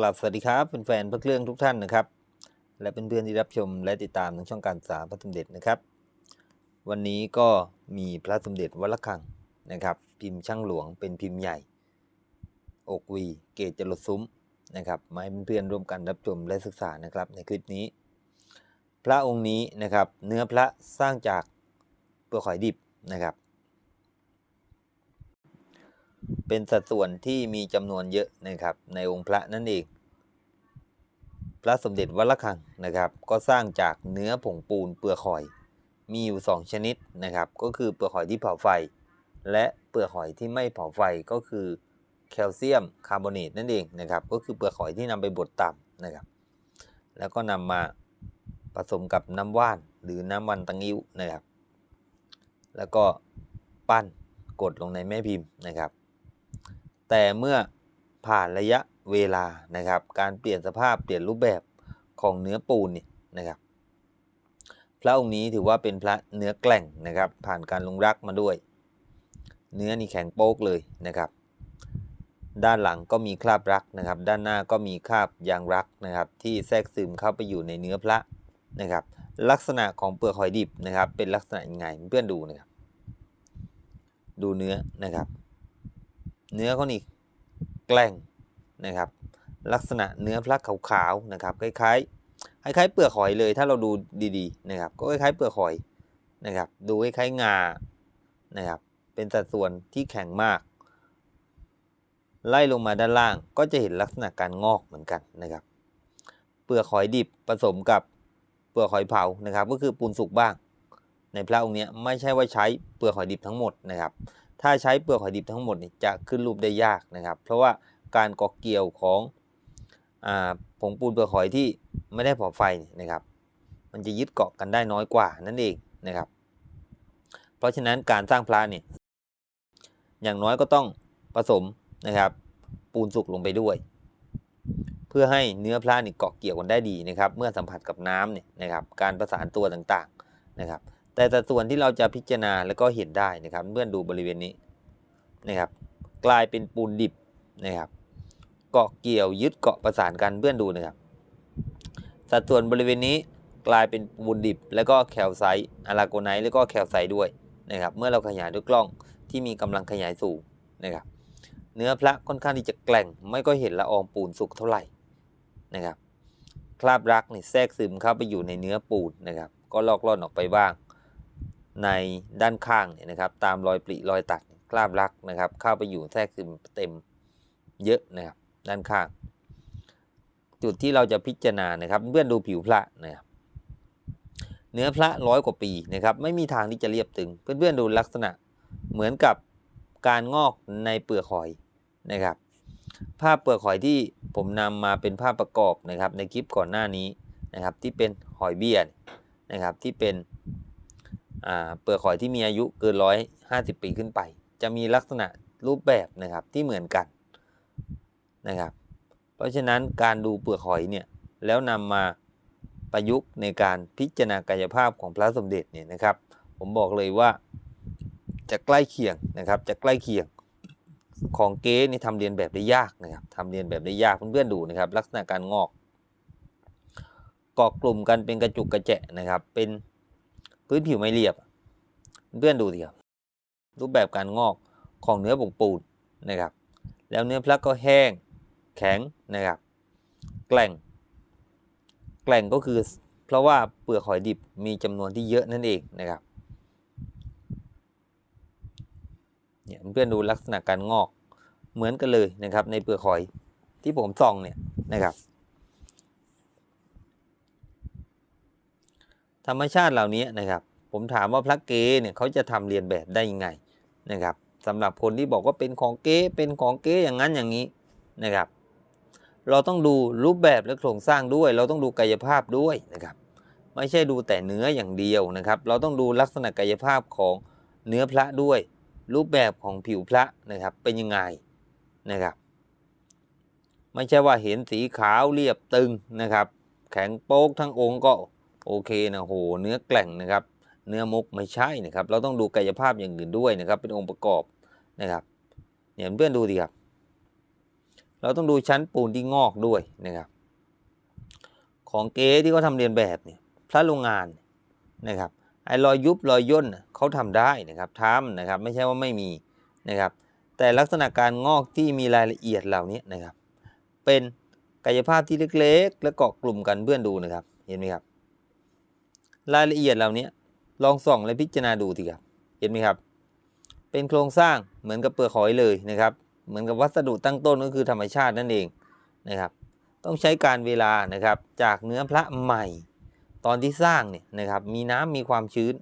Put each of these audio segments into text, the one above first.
กลับสวัสดีครับเป็นแฟนพระเครื่องทุกท่านนะครับ และเป็นเพื่อนๆที่รับชมและติดตามทางช่องการศึกษาพระสมเด็จนะครับ วันนี้ก็มีพระสมเด็จวัดระฆังนะครับ พิมพ์ช่างหลวงเป็นพิมพ์ใหญ่ อกวีเกตจรดซุ้มนะครับมาให้เพื่อนๆร่วมกันรับชมและศึกษานะครับ ในคลิปนี้ พระองค์นี้นะครับ เนื้อพระสร้างจากเปลือกหอยดิบนะครับ เป็นสัดส่วนที่มีจำนวนเยอะนะครับในองค์พระนั่นเอง พระสมเด็จวัดระฆังนะครับ ก็สร้างจากเนื้อผงปูนเปลือกหอย มีอยู่ 2 ชนิดนะครับ ก็คือเปลือกหอยที่เผาไฟ และเปลือกหอยที่ไม่เผาไฟก็คือแคลเซียมคาร์บอเนตนั่นเองนะครับ ก็คือเปลือกหอยที่นำไปบดต่ำนะครับ แล้วก็นำมาผสมกับน้ำว่านหรือน้ำมันตังงิ้วนะครับ แล้วก็ปั้นกดลงในแม่พิมพ์นะครับ แต่เมื่อผ่านระยะเวลานะครับ การเปลี่ยนสภาพเปลี่ยนรูปแบบของเนื้อปูนเนี่ยนะครับ พระองค์นี้ถือว่าเป็นพระเนื้อแกล่งนะครับ ผ่านการลงรักมาด้วย เนื้อนี่แข็งโป๊กเลยนะครับ ด้านหลังก็มีคราบรักนะครับ ด้านหน้าก็มีคราบยางรักนะครับ ที่แทรกซึมเข้าไปอยู่ในเนื้อพระนะครับ ลักษณะของเปลือกหอยดิบนะครับ เป็นลักษณะยังไงเพื่อนดูนะครับ ดูเนื้อนะครับ เนื้อเขานี่แกล้งนะครับ ลักษณะเนื้อพระขาวๆนะครับคล้ายๆคล้ายๆเปลือกหอยเลยถ้าเราดูดีๆนะครับ ก็คล้ายๆเปลือกหอยนะครับดูคล้ายๆงานะครับเป็นสัดส่วนที่แข็งมาก ไล่ลงมาด้านล่างก็จะเห็นลักษณะการงอกเหมือนกันนะครับ เปลือกหอยดิบผสมกับเปลือกหอยเผานะครับ ก็คือปูนสุกบ้าง ในพระองค์นี้ไม่ใช่ว่าใช้เปลือกหอยดิบทั้งหมดนะครับ ถ้าใช้เปลือกหอยดิบทั้งหมดจะขึ้นรูปได้ยากนะครับ เพราะว่าการเกาะเกี่ยวของอผงปูนเปลือกหอยที่ไม่ได้เผาไฟนี่นะครับ มันจะยึดเกาะกันได้น้อยกว่านั่นเองนะครับ เพราะฉะนั้นการสร้างพระเนี่ยอย่างน้อยก็ต้องผสมนะครับ ปูนสุกลงไปด้วย เพื่อให้เนื้อพระนี่เกาะเกี่ยวกันได้ดีนะครับ เมื่อสัมผัสกับน้ำเนี่ยนะครับ การประสานตัวต่างๆนะครับ แต่สัดส่วนที่เราจะพิจารณาแล้วก็เห็นได้นะครับเพื่อดูบริเวณนี้นะครับ กลายเป็นปูนดิบนะครับ เกาะเกี่ยวยึดเกาะประสานกันเพื่อนดูนะครับ สัดส่วนบริเวณนี้กลายเป็นปูนดิบ แล้วก็แคลไซต์อะลาโกไนต์แล้วก็แคลไซต์ด้วยนะครับ เมื่อเราขยายด้วยกล้องที่มีกำลังขยายสูงนะครับ เนื้อพระค่อนข้างที่จะแกล่งไม่ก็เห็นละอองปูนสุกเท่าไหร่นะครับ คราบรักนี่แทรกซึมเข้าไปอยู่ในเนื้อปูนนะครับ ก็ลอกล่อนออกไปบ้าง ในด้านข้างเนี่ยนะครับตามรอยปริรอยตัดคราบรักนะครับ เข้าไปอยู่แทรกซึมเต็มเยอะนะครับด้านข้าง จุดที่เราจะพิจารณานะครับเพื่อนดูผิวพระนะครับเนื้อพระร้อยกว่าปีนะครับไม่มีทางที่จะเรียบตึง เพื่อนๆดูลักษณะเหมือนกับการงอกในเปลือกหอยนะครับ ภาพเปลือกหอยที่ผมนำมาเป็นภาพประกอบนะครับในคลิปก่อนหน้านี้นะครับที่เป็นหอยเบี้ยนะครับที่เป็น เปลือกหอยที่มีอายุเกินร้อยห้าสิบปีขึ้นไป จะมีลักษณะรูปแบบนะครับที่เหมือนกันนะครับ เพราะฉะนั้นการดูเปลือกหอยเนี่ยแล้วนำมาประยุกต์ในการพิจารณากายภาพของพระสมเด็จเนี่ยนะครับ ผมบอกเลยว่าจะใกล้เคียงนะครับ จะใกล้เคียงของเก๊นี่ทำเรียนแบบได้ยากนะครับทำเรียนแบบได้ยากเพื่อนๆดูนะครับ ลักษณะการงอกเกาะกลุ่มกันเป็นกระจุกกระแจะนะครับ เป็น พื้นผิวไม่เรียบ เพื่อนดูสิครับ รูปแบบการงอกของเนื้อผงปูนนะครับ แล้วเนื้อพระก็แห้ง แข็งนะครับ แกล่ง แกล่งก็คือเพราะว่าเปลือกหอยดิบมีจำนวนที่เยอะนั่นเองนะครับ เนี่ยเพื่อนดูลักษณะการงอกเหมือนกันเลยนะครับ ในเปลือกหอยที่ผมส่องเนี่ยนะครับ ธรรมชาติเหล่านี้นะครับ ผมถามว่าพระเกเนี่ยเขาจะทำเรียนแบบได้ยังไงนะครับสำหรับคนที่บอกว่าเป็นของเก๊เป็นของเก๊อย่างนั้นอย่างนี้นะครับ เราต้องดูรูปแบบและโครงสร้างด้วย เราต้องดูกายภาพด้วยนะครับ ไม่ใช่ดูแต่เนื้ออย่างเดียวนะครับ เราต้องดูลักษณะกายภาพของเนื้อพระด้วย รูปแบบของผิวพระนะครับเป็นยังไงนะครับ ไม่ใช่ว่าเห็นสีขาวเรียบตึงนะครับ แข็งโป๊กทั้งองค์ก็ โอเคนะโหเนื้อแกล่งนะครับ เนื้อมุกไม่ใช่นะครับ เราต้องดูกายภาพอย่างอื่นด้วยนะครับ เป็นองค์ประกอบนะครับเนี่ยเพื่อนดูดีครับ เราต้องดูชั้นปูนที่งอกด้วยนะครับ ของเก๊ที่เขาทำเรียนแบบเนี่ยพระโรงงานนะครับไอ้รอยยุบรอยย่นเขาทำได้นะครับทำนะครับ ไม่ใช่ว่าไม่มีนะครับ แต่ลักษณะการงอกที่มีรายละเอียดเหล่านี้นะครับ เป็นกายภาพที่เล็กๆ และเกาะกลุ่มกันเพื่อนดูนะครับ เห็นไหมครับ รายละเอียดเหล่านี้ลองส่องและพิจารณาดูสิครับ เห็นไหมครับ เป็นโครงสร้างเหมือนกับเปลือกหอยเลยนะครับ เหมือนกับวัสดุตั้งต้นก็คือธรรมชาตินั่นเองนะครับ ต้องใช้การเวลานะครับ จากเนื้อพระใหม่ ตอนที่สร้างเนี่ยนะครับ มีน้ำมีความชื้น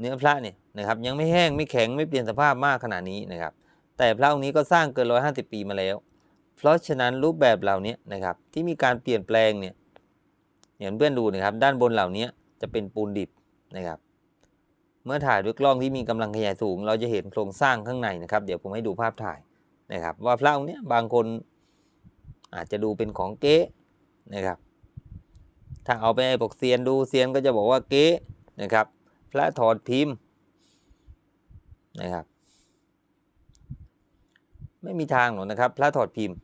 เนื้อพระเนี่ยนะครับ ยังไม่แห้งไม่แข็งไม่เปลี่ยนสภาพมากขนาดนี้นะครับ แต่พระองค์นี้ก็สร้างเกิน 150 ปีมาแล้ว เพราะฉะนั้นรูปแบบเหล่านี้นะครับที่มีการเปลี่ยนแปลงเนี่ย อย่างเพื่อนดูนะครับ ด้านบนเหล่านี้จะเป็นปูนดิบนะครับ เมื่อถ่ายด้วยกล้องที่มีกำลังขยายสูง เราจะเห็นโครงสร้างข้างในนะครับ เดี๋ยวผมให้ดูภาพถ่ายนะครับ ว่าพระองค์เนี้ยบางคนอาจจะดูเป็นของเก๊นะครับ ถ้าเอาไปให้บอกเซียนดูเซียนก็จะบอกว่าเก๊นะครับ พระถอดพิมพ์นะครับ ไม่มีทางหรอกนะครับ พระถอดพิมพ์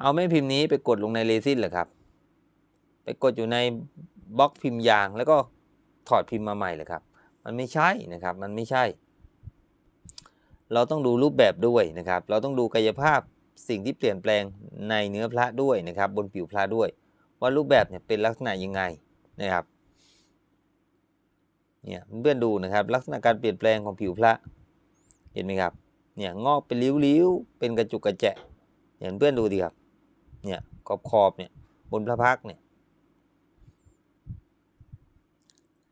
เอาแม่พิมพ์นี้ไปกดลงในเรซินเหรอครับ ไปกดอยู่ในบล็อกพิมพ์ยาง แล้วก็ถอดพิมพ์มาใหม่เลยครับ มันไม่ใช่นะครับ มันไม่ใช่ เราต้องดูรูปแบบด้วยนะครับ เราต้องดูกายภาพสิ่งที่เปลี่ยนแปลงในเนื้อพระด้วยนะครับ บนผิวพระด้วย ว่ารูปแบบเนี่ยเป็นลักษณะยังไงนะครับเนี่ยเพื่อนดูนะครับลักษณะการเปลี่ยนแปลงของผิวพระเห็นไหมครับเนี่ยงอกเป็นริ้วๆเป็นกระจุกกระแจะเห็นเพื่อนดูดีครับเนี่ยขอบขอบๆเนี่ยบนพระพักเนี่ย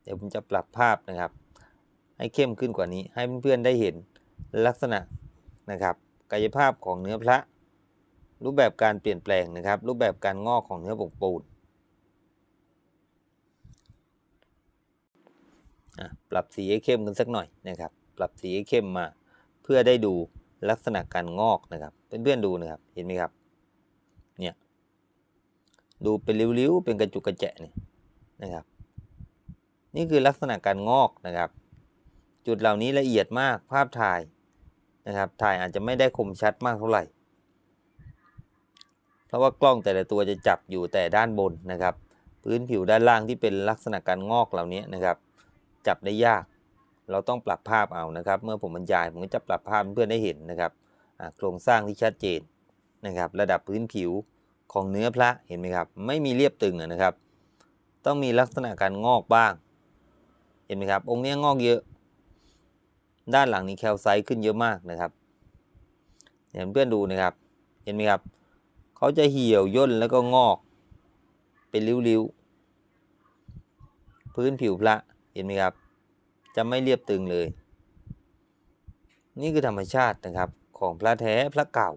เดี๋ยวผมจะปรับภาพนะครับ ให้เข้มขึ้นกว่านี้ ให้เพื่อนๆได้เห็นลักษณะนะครับ กายภาพของเนื้อพระ รูปแบบการเปลี่ยนแปลงนะครับ รูปแบบการงอกของเนื้อผงปูนปรับสีให้เข้มขึ้นสักหน่อยนะครับ ปรับสีให้เข้มมา เพื่อได้ดูลักษณะการงอกนะครับเพื่อนๆดูนะครับเห็นไหมครับเนี่ยดูเป็นริ้วๆเป็นกระจุกกระแจะเนี่นะครับ นี่คือลักษณะการงอกนะครับ จุดเหล่านี้ละเอียดมากภาพถ่ายนะครับ ถ่ายอาจจะไม่ได้คมชัดมากเท่าไหร่ เพราะว่ากล้องแต่ละตัวจะจับอยู่แต่ด้านบนนะครับ พื้นผิวด้านล่างที่เป็นลักษณะการงอกเหล่านี้นะครับ จับได้ยาก เราต้องปรับภาพเอานะครับ เมื่อผมบรรยายผมก็จะปรับภาพเพื่อนได้เห็นนะครับโครงสร้างที่ชัดเจนนะครับ ระดับพื้นผิวของเนื้อพระเห็นไหมครับ ไม่มีเรียบตึงนะครับ ต้องมีลักษณะการงอกบ้าง ห็นไหมครับ องค์นี้งอกเยอะ ด้านหลังนี้แคลไซต์ขึ้นเยอะมากนะครับเห็นเพื่อนดูนะครับ เห็นไหมครับ เขาจะเหี่ยวย่นแล้วก็งอก เป็นริ้วๆ พื้นผิวพระเห็นไหมครับ จะไม่เรียบตึงเลย นี่คือธรรมชาตินะครับของพระแท้พระเก่า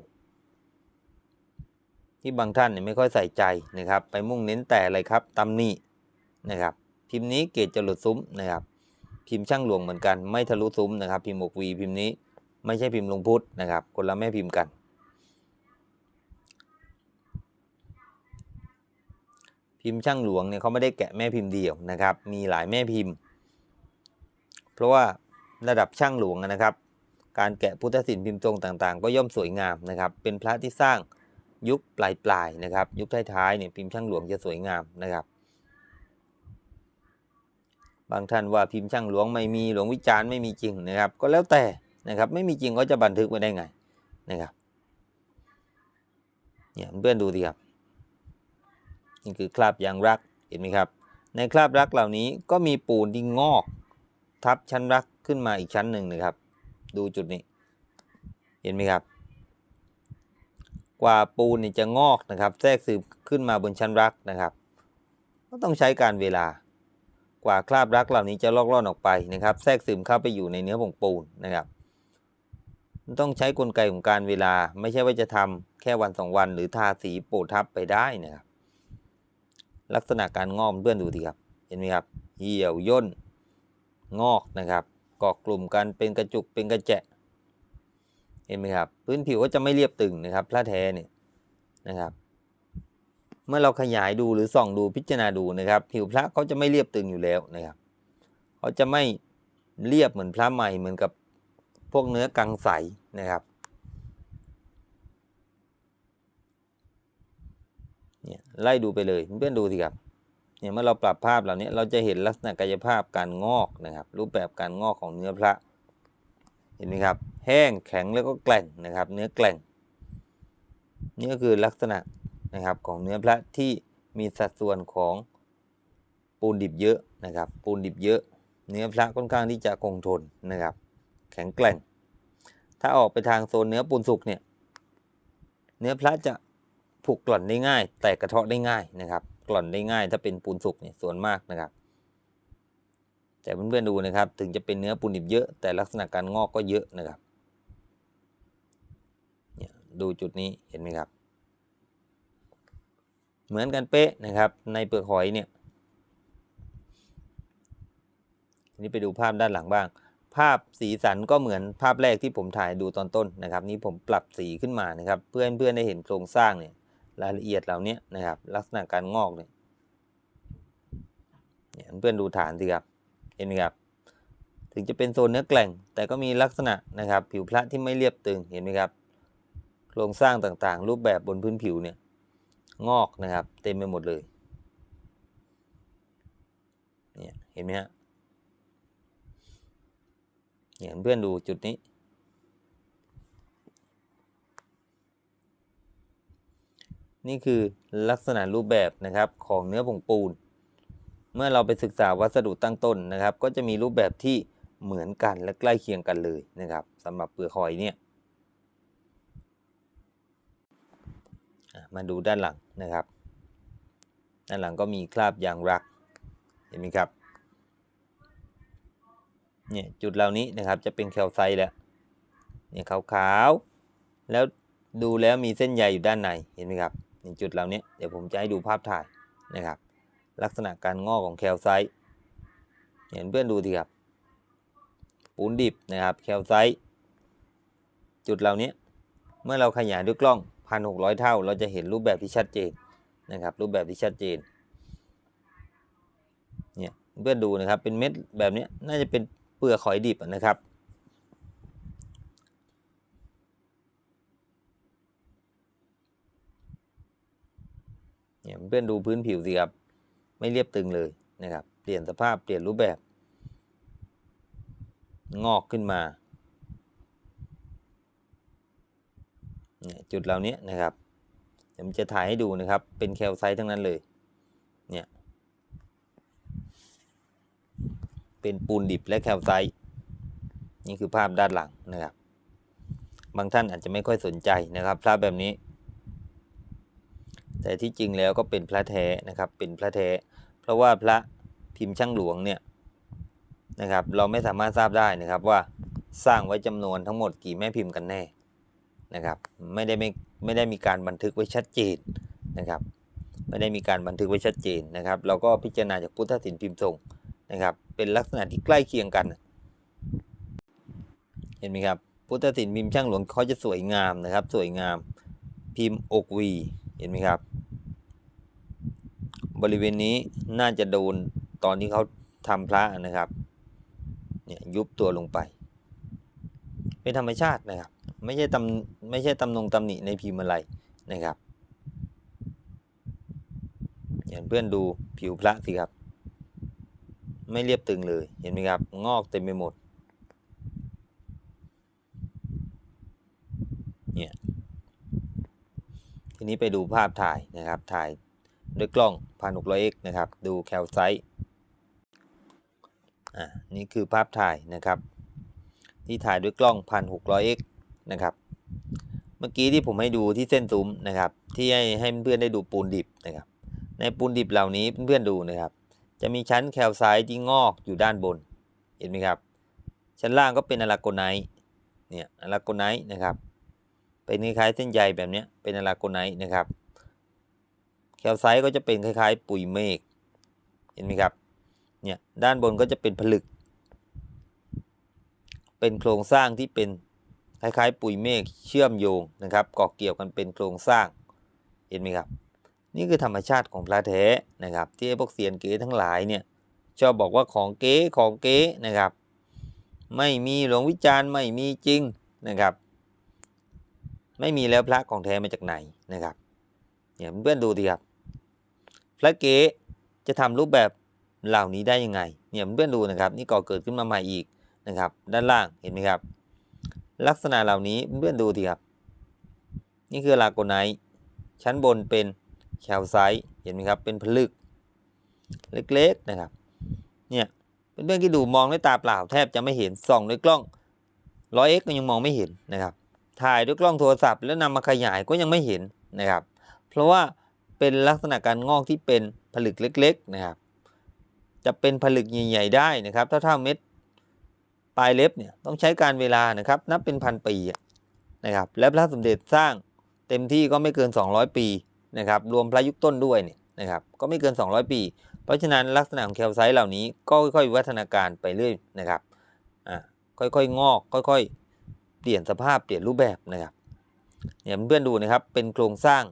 ที่บางท่านเนี่ยไม่ค่อยใส่ใจนะครับ ไปมุ่งเน้นแต่อะไรครับตำหนินะครับ พิมพ์นี้เกรดจะหลุดซุ้มนะครับ พิมพ์ช่างหลวงเหมือนกัน ไม่ทะลุซุ้มนะครับ พิมพ์หกวีพิมพ์นี้ไม่ใช่พิมพ์ลงพุทธนะครับ คนละแม่พิมพ์กัน พิมพ์ช่างหลวงเนี่ยเขาไม่ได้แกะแม่พิมพ์เดียวนะครับ มีหลายแม่พิมพ์ เพราะว่าระดับช่างหลวงนะครับ การแกะพุทธศิลป์พิมพ์ทรงต่างๆ ก็ย่อมสวยงามนะครับ เป็นพระที่สร้างยุคปลายๆนะครับ ยุคท้ายๆเนี่ยพิมพ์ช่างหลวงจะสวยงามนะครับ บางท่านว่าพิมพ์ช่างหลวงไม่มีหลวงวิจารณ์ไม่มีจริงนะครับ ก็แล้วแต่นะครับ ไม่มีจริงก็จะบันทึกไว้ได้ไงนะครับเนี่ยเพื่อนดูดีครับนี่คือคราบยางรักเห็นไหมครับ ในคราบรักเหล่านี้ก็มีปูนที่งอก ทับชั้นรักขึ้นมาอีกชั้นหนึ่งนะครับ ดูจุดนี้ เห็นไหมครับ กว่าปูนนี่จะงอกนะครับ แทรกซึมขึ้นมาบนชั้นรักนะครับ ก็ต้องใช้การเวลา กว่าคราบรักเหล่านี้จะลอกล่อนออกไปนะครับ แทรกซึมเข้าไปอยู่ในเนื้อผงปูนนะครับต้องใช้กลไกของการเวลา ไม่ใช่ว่าจะทำแค่วันสองวัน หรือทาสีโปะทับไปได้นะครับ ลักษณะการงอกเพื่อนดูดีครับ เห็นไหมครับ เหี่ยวย่นงอกนะครับเกาะกลุ่มกันเป็นกระจุกเป็นกระแจะ เห็นไหมครับ พื้นผิวก็จะไม่เรียบตึงนะครับพระแท้เนี่ยนะครับ เมื่อเราขยายดูหรือส่องดูพิจารณาดูนะครับ ผิวพระเขาจะไม่เรียบตึงอยู่แล้วนะครับเขาจะไม่เรียบเหมือนพระใหม่เหมือนกับพวกเนื้อกังใสนะครับเนี่ยไล่ดูไปเลยเพื่อนดูสิครับเนี่ยเมื่อเราปรับภาพเหล่านี้เราจะเห็นลักษณะกายภาพการงอกนะครับ รูปแบบการงอกของเนื้อพระ เห็นไหมครับ แห้งแข็งแล้วก็แกร่งนะครับ เนื้อแกร่งนี่ก็คือลักษณะ นะครับของเนื้อพระที่มีสัดส่วนของปูนดิบเยอะนะครับ ปูนดิบเยอะ เนื้อพระค่อนข้างที่จะคงทนนะครับ แข็งแกร่ง ถ้าออกไปทางโซนเนื้อปูนสุกเนี่ยเนื้อพระจะผุกกร่อนได้ง่าย แตกกระเทาะได้ง่ายนะครับ กร่อนได้ง่าย ถ้าเป็นปูนสุกเนี่ยส่วนมากนะครับ แต่เพื่อนๆดูนะครับ ถึงจะเป็นเนื้อปูนดิบเยอะ แต่ลักษณะการงอกก็เยอะนะครับดูจุดนี้เห็นไหมครับ เหมือนกันเป๊ะนะครับ ในเปลือกหอยเนี่ยทีนี้ไปดูภาพด้านหลังบ้าง ภาพสีสันก็เหมือนภาพแรกที่ผมถ่ายดูตอนต้นนะครับ นี่ผมปรับสีขึ้นมานะครับ เพื่อให้เพื่อนได้เห็นโครงสร้างเนี่ยรายละเอียดเหล่านี้นะครับ ลักษณะการงอกเนี่ยเนี่ยเพื่อนดูฐานสิครับเห็นไหมครับ ถึงจะเป็นโซนเนื้อแกล่ง แต่ก็มีลักษณะนะครับ ผิวพระที่ไม่เรียบตึงเห็นไหมครับ โครงสร้างต่างๆ รูปแบบบนพื้นผิวเนี่ย งอกนะครับ เต็มไปหมดเลย เนี่ย เห็นไหมฮะเนี่ยเพื่อนดูจุดนี้ นี่คือลักษณะรูปแบบนะครับของเนื้อผงปูน เมื่อเราไปศึกษาวัสดุตั้งต้นนะครับ ก็จะมีรูปแบบที่เหมือนกันและใกล้เคียงกันเลยนะครับสำหรับเปลือกหอยเนี่ยอะ มาดูด้านหลังนะครับ ด้านหลังก็มีคราบยางรัก เห็นไหมครับ เนี่ยจุดเหล่านี้นะครับจะเป็นแคลไซต์แล้ว เนี่ยขาวๆ แล้วดูแล้วมีเส้นใยอยู่ด้านใน เห็นไหมครับนี่จุดเหล่านี้เดี๋ยวผมจะให้ดูภาพถ่ายนะครับ ลักษณะการงอกของแคลไซต์เห็นเพื่อนดูทีครับ ปูนดิบนะครับ แคลไซต์จุดเหล่านี้เมื่อเราขยายด้วยกล้อง 1,600 เท่า เราจะเห็นรูปแบบที่ชัดเจนนะครับ รูปแบบที่ชัดเจนเนี่ยเพื่อนดูนะครับเป็นเม็ดแบบนี้น่าจะเป็นเปลือกหอยดิบนะครับเนี่ยเพื่อนดูพื้นผิวสิครับไม่เรียบตึงเลยนะครับ เปลี่ยนสภาพเปลี่ยนรูปแบบ งอกขึ้นมาเนี่ย จุดเหล่านี้นะครับเดี๋ยวผมจะถ่ายให้ดูนะครับ เป็นแคลไซต์ทั้งนั้นเลย เนี่ย เป็นปูนดิบและแคลไซต์นี่คือภาพด้านหลังนะครับ บางท่านอาจจะไม่ค่อยสนใจนะครับภาพแบบนี้ แต่ที่จริงแล้วก็เป็นพระแท้นะครับ เป็นพระแท้ เพราะว่าพระพิมพ์ช่างหลวงเนี่ยนะครับ เราไม่สามารถทราบได้นะครับว่าสร้างไว้จำนวนทั้งหมดกี่แม่พิมพ์กันแน่ นะครับไม่ได้ไม่ไม่ได้มีการบันทึกไว้ชัดเจนนะครับ ไม่ได้มีการบันทึกไว้ชัดเจนนะครับ เราก็พิจารณาจากพุทธศิลป์พิมพ์ทรงนะครับ เป็นลักษณะที่ใกล้เคียงกัน เห็นไหมครับ พุทธศิลป์พิมพ์ช่างหลวงเขาจะสวยงามนะครับ สวยงามพิมพ์อกวีเห็นไหมครับ บริเวณนี้น่าจะโดนตอนที่เขาทำพระนะครับเนี่ยยุบตัวลงไป เป็นธรรมชาตินะครับ ไม่ใช่ตำไม่ใช่ตำนงตำหนิในพิมพ์อะไรนะครับอย่างเพื่อนดูผิวพระสิครับ ไม่เรียบตึงเลยเห็นไหมครับ งอกเต็มไปหมดเนี่ยทีนี้ไปดูภาพถ่ายนะครับ ถ่ายด้วยกล้อง 1600x นะครับ ดูแคลไซต์อ่านี่คือภาพถ่ายนะครับ ที่ถ่ายด้วยกล้อง 1600x น นะครับ เมื่อกี้ที่ผมให้ดูที่เส้นซุ้มนะครับ ที่ให้ให้เพื่อนได้ดูปูนดิบนะครับ ในปูนดิบเหล่านี้เพื่อนๆดูนะครับ จะมีชั้นแคลไซต์ที่งอกอยู่ด้านบน เห็นไหมครับ ชั้นล่างก็เป็นอะลาโกไนท์เนี่ยอะลาโกไนท์นะครับเป็นคล้ายๆเส้นใยแบบนี้เป็นอะลาโกไนท์นะครับแคลไซต์ก็จะเป็นคล้าย ๆ ปุ๋ยเมฆเห็นไหมครับเนี่ยด้านบนก็จะเป็นผลึก เป็นโครงสร้างที่เป็น คล้ายๆ ปุ๋ยเมฆเชื่อมโยงนะครับเกาะเกี่ยวกันเป็นโครงสร้างเห็นไหมครับ นี่คือธรรมชาติของพระแท้นะครับ ที่พวกเซียนเก๋ทั้งหลายเนี่ยชอบบอกว่าของเก๋ของเก๋นะครับ ไม่มีหลวงวิจารณ์ไม่มีจริงนะครับ ไม่มีแล้วพระของแท้มาจากไหนนะครับเนี่ยเพื่อนดูดีครับพระเก๋จะทำรูปแบบเหล่านี้ได้ยังไงเนี่ยเพื่อนดูนะครับ นี่ก่อเกิดขึ้นมาใหม่อีกนะครับ ด้านล่างเห็นไหมครับ ลักษณะเหล่านี้เพื่อนดูดีครับ นี่คือลาโกไนท์ชั้นบนเป็นแคลไซต์เห็นไหมครับ เป็นผลึก เล็กๆนะครับ เนี่ยเพื่อนๆที่ดูมองด้วยตาเปล่าแทบจะไม่เห็นส่องด้วยกล้อง 100x ก็ยังมองไม่เห็นนะครับ ถ่ายด้วยกล้องโทรศัพท์ แล้วนำมาขยายก็ยังไม่เห็นนะครับ เพราะว่าเป็นลักษณะการงอกที่เป็นผลึกเล็ก ๆนะครับ จะเป็นผลึกใหญ่ๆได้นะครับเท่าๆเม็ด ปลายเล็บเนี่ยต้องใช้การเวลานะครับนับเป็นพันปีนะครับและพระสมเด็จสร้างเต็มที่ก็ไม่เกิน 200 ปีนะครับรวมพระยุคต้นด้วยเนี่ยนะครับก็ไม่เกิน 200 ปี เพราะฉะนั้นลักษณะของแคลไซต์เหล่านี้ก็ค่อยๆวิวัฒนาการไปเรื่อยนะครับอ่าค่อยๆงอกค่อยๆ เปลี่ยนสภาพเปลี่ยนรูปแบบนะครับเนี่ยเพื่อนดูนะครับเป็นโครงสร้าง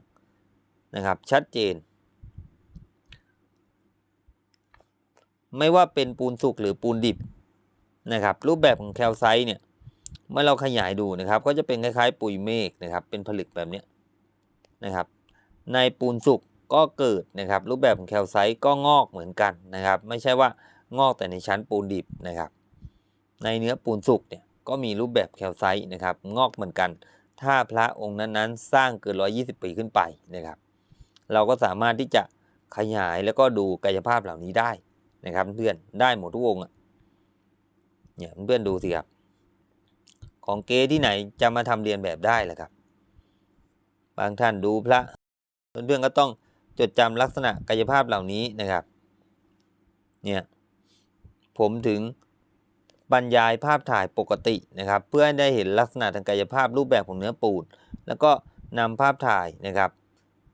นะครับชัดเจน ไม่ว่าเป็นปูนสุกหรือปูนดิบ นะครับรูปแบบของแคลไซต์เนี่ยเมื่อเราขยายดูนะครับ ก็จะเป็นคล้ายๆ ปุ๋ยเมฆนะครับเป็นผลึกแบบนี้นะครับ ในปูนสุกก็เกิดนะครับ รูปแบบของแคลไซต์ก็งอกเหมือนกันนะครับ ไม่ใช่ว่างอกแต่ในชั้นปูนดิบนะครับ ในเนื้อปูนสุกเนี่ยก็มีรูปแบบแคลไซต์นะครับ งอกเหมือนกัน ถ้าพระองค์นั้นๆ สร้างเกิน 120 ปีขึ้นไปนะครับ เราก็สามารถที่จะขยายแล้วก็ดูกายภาพเหล่านี้ได้นะครับเพื่อนได้หมดทุกองค์ เนี่ยเพื่อนดูสิครับ ของเก๊ที่ไหนจะมาทำเรียนแบบได้ล่ะครับ บางท่านดูพระเพื่อนๆก็ต้องจดจำลักษณะกายภาพเหล่านี้นะครับ เนี่ยผมถึงบรรยายภาพถ่ายปกตินะครับ เพื่อให้ได้เห็นลักษณะทางกายภาพรูปแบบของเนื้อปูน แล้วก็นำภาพถ่ายนะครับ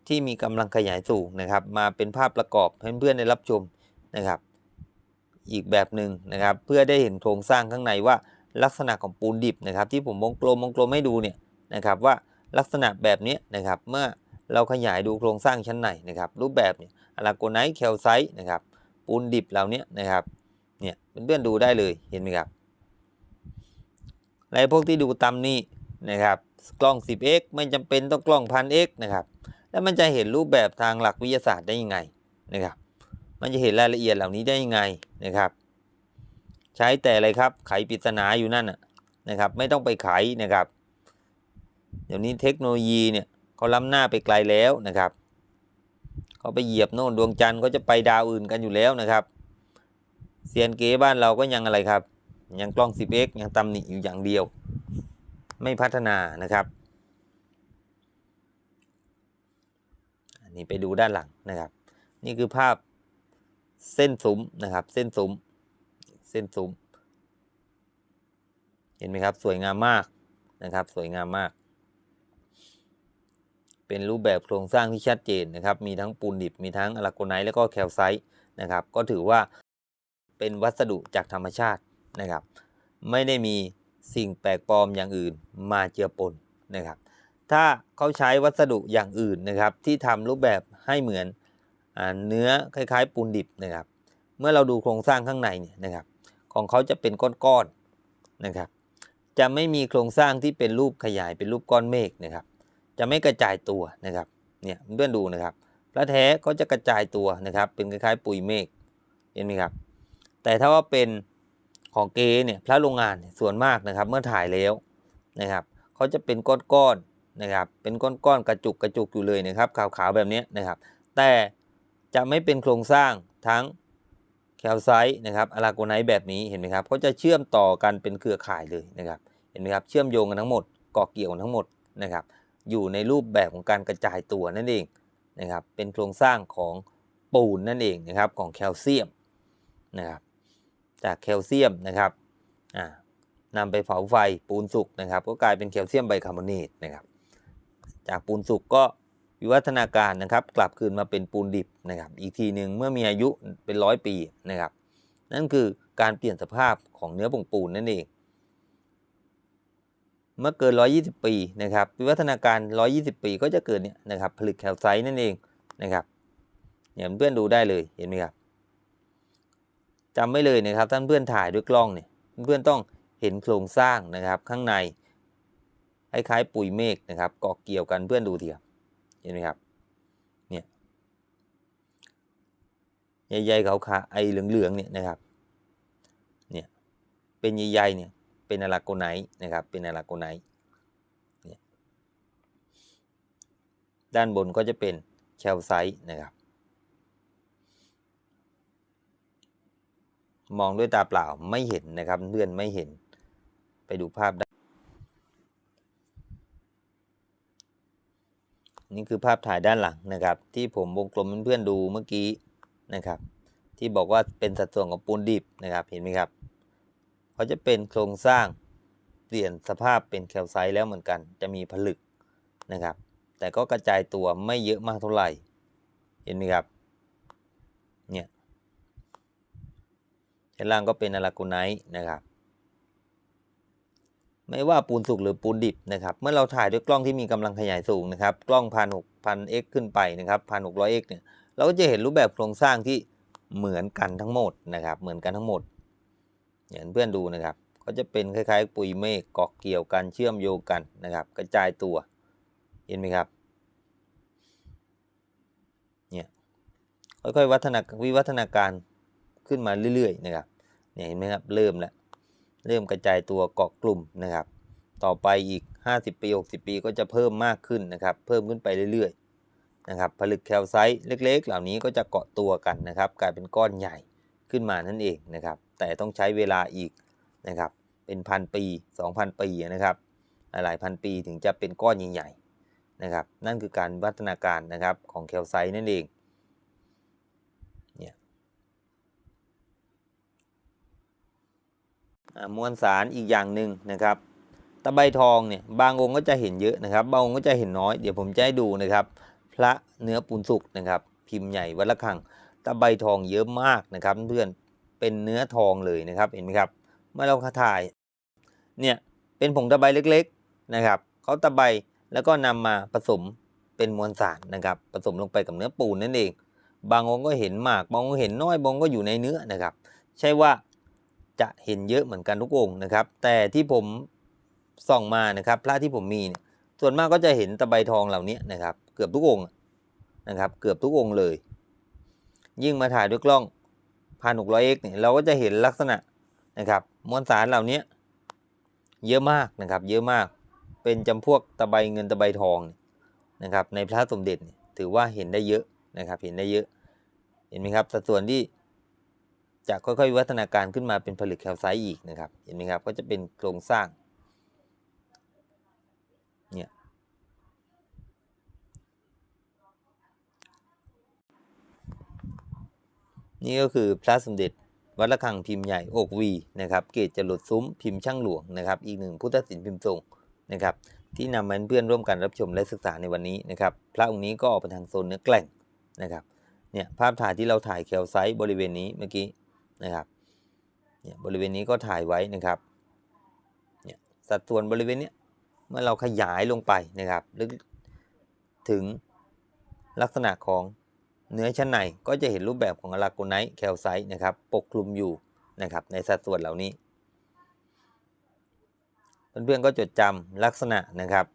ที่มีกำลังขยายสูงนะครับ มาเป็นภาพประกอบให้เพื่อนได้รับชมนะครับ อีกแบบหนึ่งนะครับ เพื่อได้เห็นโครงสร้างข้างในว่าลักษณะของปูนดิบนะครับ ที่ผมวงกลมวงกลมให้ดูเนี่ยนะครับว่าลักษณะแบบนี้นะครับเมื่อเราขยายดูโครงสร้างชั้นในนะครับรูปแบบเนี่ยอะลาโกไนท์แคลไซต์นะครับปูนดิบเหล่านี้นะครับเนี่ยเพื่อนๆดูได้เลยเห็นไหมครับและพวกที่ดูตามนี้นะครับ กล้อง 10x ไม่จำเป็นต้องกล้อง 1000x นะครับแล้วมันจะเห็นรูปแบบทางหลักวิทยาศาสตร์ได้ยังไงนะครับ มันจะเห็นรายละเอียดเหล่านี้ได้ยังไงนะครับ ใช้แต่อะไรครับไขปริศนาอยู่นั่นนะครับ ไม่ต้องไปไขนะครับ เดี๋ยวนี้เทคโนโลยีเนี่ยเขาล้ำหน้าไปไกลแล้วนะครับเขาไปเหยียบโน่นดวงจันทร์ก็จะไปดาวอื่นกันอยู่แล้วนะครับเซียนเก๋บ้านเราก็ยังอะไรครับ ยังกล้อง 10x ยังตำหนิอยู่อย่างเดียว ไม่พัฒนานะครับอันนี้ไปดูด้านหลังนะครับ นี่คือภาพ เส้นสุมนะครับ เส้นสุมเส้นสุมเห็นไหมครับ สวยงามมากนะครับ สวยงามมาก เป็นรูปแบบโครงสร้างที่ชัดเจนนะครับ มีทั้งปูนดิบ มีทั้งอะลาโกไนท์แล้วก็แคลไซต์นะครับ ก็ถือว่าเป็นวัสดุจากธรรมชาตินะครับ ไม่ได้มีสิ่งแปลกปลอมอย่างอื่นมาเจือปนนะครับ ถ้าเขาใช้วัสดุอย่างอื่นนะครับ ที่ทำรูปแบบให้เหมือน เนื้อคล้ายๆ ปูนดิบนะครับ เมื่อเราดูโครงสร้างข้างในเนี่ยนะครับ ของเขาจะเป็นก้อนๆนะครับ จะไม่มีโครงสร้างที่เป็นรูปขยายเป็นรูปก้อนเมฆนะครับ จะไม่กระจายตัวนะครับ เนี่ยเพื่อนดูนะครับพระแท้ก็จะกระจายตัวนะครับ เป็นคล้ายๆ ปุ๋ยเมฆเห็นไหมครับ แต่ถ้าว่าเป็นของเกเนี่ยพระโรงงานส่วนมากนะครับ เมื่อถ่ายแล้วนะครับเขาจะเป็นก้อนๆนะครับ เป็นก้อนๆกระจุกกระจุกอยู่เลยนะครับ ขาวๆแบบนี้นะครับ แต่ จะไม่เป็นโครงสร้างทั้งแคลไซต์นะครับอะลาโกไนท์แบบนี้เห็นไหมครับเขาจะเชื่อมต่อกันเป็นเครือข่ายเลยนะครับเห็นไหมครับเชื่อมโยงกันทั้งหมดเกาะเกี่ยวกันทั้งหมดนะครับอยู่ในรูปแบบของการกระจายตัวนั่นเองนะครับเป็นโครงสร้างของปูนนั่นเองนะครับของแคลเซียมนะครับจากแคลเซียมนะครับอ่านำไปเผาไฟปูนสุกนะครับก็กลายเป็นแคลเซียมไบคาร์บอเนตนะครับจากปูนสุกก็ วิวัฒนาการนะครับกลับคืนมาเป็นปูนดิบนะครับอีกทีหนึ่งเมื่อมีอายุเป็นร้อยปีนะครับ นั่นคือการเปลี่ยนสภาพของเนื้อผงปูนนั่นเอง เมื่อเกิน 120 ปีนะครับวิวัฒนาการ 120 ปีก็จะเกิดเนี่ยนะครับผลึกแคลไซต์นั่นเองนะครับเนี่ยเพื่อนดูได้เลยเห็นไหมครับจำไว้เลยนะครับท่านเพื่อนถ่ายด้วยกล้องเนี่ยเพื่อนต้องเห็นโครงสร้างนะครับข้างในคล้ายๆปุ๋ยเมฆนะครับเกาะเกี่ยวกันเพื่อนดูทีครับเห็นไหมครับเนี่ยใหญ่ๆขาวๆไอเหลืองๆเนี่ยนะครับเนี่ยเป็นใหญ่ๆเนี่ยเป็นอะลาโกไนนะครับเป็นอะลาโกไนเนี่ยด้านบนก็จะเป็นแคลไซต์นะครับมองด้วยตาเปล่าไม่เห็นนะครับเพื่อนไม่เห็นไปดูภาพได้ นี่คือภาพถ่ายด้านหลังนะครับ ที่ผมวงกลมเพื่อนๆดูเมื่อกี้นะครับ ที่บอกว่าเป็นสัดส่วนของปูนดิบนะครับเห็นไหมครับเขาจะเป็นโครงสร้างเปลี่ยนสภาพเป็นแคลไซต์แล้วเหมือนกัน จะมีผลึกนะครับ แต่ก็กระจายตัวไม่เยอะมากเท่าไหร่ เห็นไหมครับเนี่ยชั้นล่างก็เป็นอลากูไนท์นะครับ ไม่ว่าปูนสุกหรือปูนดิบนะครับ เมื่อเราถ่ายด้วยกล้องที่มีกำลังขยายสูงนะครับ กล้องพันหกพันเอ็กขึ้นไปนะครับพันหกร้อยเอ็กเนี่ย เราก็จะเห็นรูปแบบโครงสร้างที่เหมือนกันทั้งหมดนะครับ เหมือนกันทั้งหมดอย่างเพื่อนดูนะครับเขาจะเป็นคล้ายๆ ปุยเมฆเกาะเกี่ยวกันเชื่อมโยงกันนะครับ กระจายตัว เห็นไหมครับ เนี่ย ค่อยๆวัฒนาวิวัฒนาการขึ้นมาเรื่อยๆนะครับ เนี่ยเห็นไหมครับ เริ่มแล้ว เริ่มกระจายตัวเกาะกลุ่มนะครับ ต่อไปอีก 50 ปี 60 ปีก็จะเพิ่มมากขึ้นนะครับ เพิ่มขึ้นไปเรื่อยๆนะครับ ผลึกแคลไซต์เล็ก ๆ เหล่านี้ก็จะเกาะตัวกันนะครับ กลายเป็นก้อนใหญ่ขึ้นมานั่นเองนะครับ แต่ต้องใช้เวลาอีกนะครับ เป็นพันปี 2,000 ปีนะครับ หลายพันปีถึงจะเป็นก้อนใหญ่ๆนะครับ นั่นคือการวัฒนาการนะครับของแคลไซต์นั่นเอง เนี่ย อ่า มวลสารอีกอย่างหนึ่งนะครับ ตะไบทองเนี่ยบางองค์ก็จะเห็นเยอะนะครับ บางองค์ก็จะเห็นน้อย เดี๋ยวผมจะให้ดูนะครับ พระเนื้อปูนสุกนะครับ พิมพ์ใหญ่วัดละคัง ตะไบทองเยอะมากนะครับ เพื่อนเป็นเนื้อทองเลยนะครับเห็นไหมครับ เมื่อเราถ่ายเนี่ยเป็นผงตะไบเล็กๆนะครับเขาตะไบแล้วก็นำมาผสมเป็นมวลสารนะครับ ผสมลงไปกับเนื้อปูนนั่นเอง บางองค์ก็เห็นมาก บางองค์เห็นน้อย บางองค์ก็อยู่ในเนื้อนะครับ ใช่ว่า จะเห็นเยอะเหมือนกันทุกองค์นะครับ แต่ที่ผมส่องมานะครับพระที่ผมมีเนี่ยส่วนมากก็จะเห็นตะไบทองเหล่านี้นะครับ เกือบทุกองค์นะครับ เกือบทุกองค์เลย ยิ่งมาถ่ายด้วยกล้องพันหกร้อยเอ็กเนี่ยเราก็จะเห็นลักษณะนะครับมวลสารเหล่านี้เยอะมากนะครับ เยอะมากเป็นจำพวกตะไบเงินตะไบทองนะครับ ในพระสมเด็จถือว่าเห็นได้เยอะนะครับ เห็นได้เยอะ เห็นไหมครับสัดส่วนที่ จะค่อยๆวิวัฒนาการขึ้นมาเป็นผลึกแคลไซต์อีกนะครับ เห็นไหมครับ ก็จะเป็นโครงสร้าง เนี่ย นี่ก็คือพระสมเด็จวัดระฆังพิมพ์ใหญ่อกวีนะครับ เกตจรดซุ้มพิมพ์ช่างหลวงนะครับ อีกหนึ่งพุทธศิลป์พิมพ์ทรงนะครับ ที่นำมาเพื่อนร่วมกันรับชมและศึกษาในวันนี้นะครับ พระองค์นี้ก็ออกไปทางโซนเนื้อแกล่งนะครับ เนี่ยภาพถ่ายที่เราถ่ายแคลไซต์บริเวณนี้เมื่อกี้ นะครับเนี่ยบริเวณนี้ก็ถ่ายไว้นะครับเนี่ยสัดส่วนบริเวณนี้เมื่อเราขยายลงไปนะครับลึกถึงลักษณะของเนื้อชั้นในก็จะเห็นรูปแบบของอะลาโกไนท์แคลไซต์นะครับปกคลุมอยู่นะครับในสัดส่วนเหล่านี้ เพื่อนๆก็จดจำลักษณะนะครับ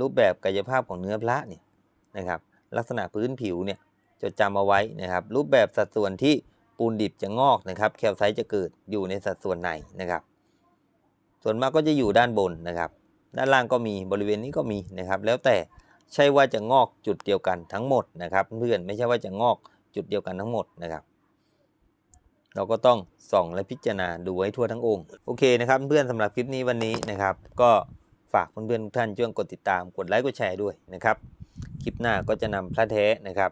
รูปแบบกายภาพของเนื้อพระเนี่ยนะครับ ลักษณะพื้นผิวเนี่ยจดจำเอาไว้นะครับ รูปแบบสัดส่วนที่ ปูนดิบจะงอกนะครับ แคลไซต์จะเกิดอยู่ในสัดส่วนไหนนะครับ ส่วนมากก็จะอยู่ด้านบนนะครับ ด้านล่างก็มีบริเวณนี้ก็มีนะครับ แล้วแต่ใช่ว่าจะงอกจุดเดียวกันทั้งหมดนะครับ เพื่อนไม่ใช่ว่าจะงอกจุดเดียวกันทั้งหมดนะครับ เราก็ต้องส่องและพิจารณาดูให้ทั่วทั้งองค์โอเคนะครับเพื่อนสำหรับคลิปนี้วันนี้นะครับ ก็ฝากเพื่อนๆทุกท่านช่วยกดติดตามกดไลค์กดแชร์ด้วยนะครับ คลิปหน้าก็จะนำพระแท้นะครับ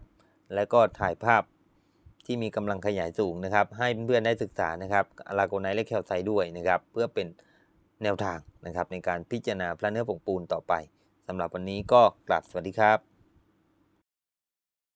แล้วก็ถ่ายภาพ ที่มีกำลังขยายสูงนะครับ ให้เพื่อนๆได้ศึกษานะครับอลาโกไนและแคลไซด์ด้วยนะครับ เพื่อเป็นแนวทางนะครับ ในการพิจารณาพระเนื้อผงปูนต่อไปสำหรับวันนี้ก็กลับสวัสดีครับ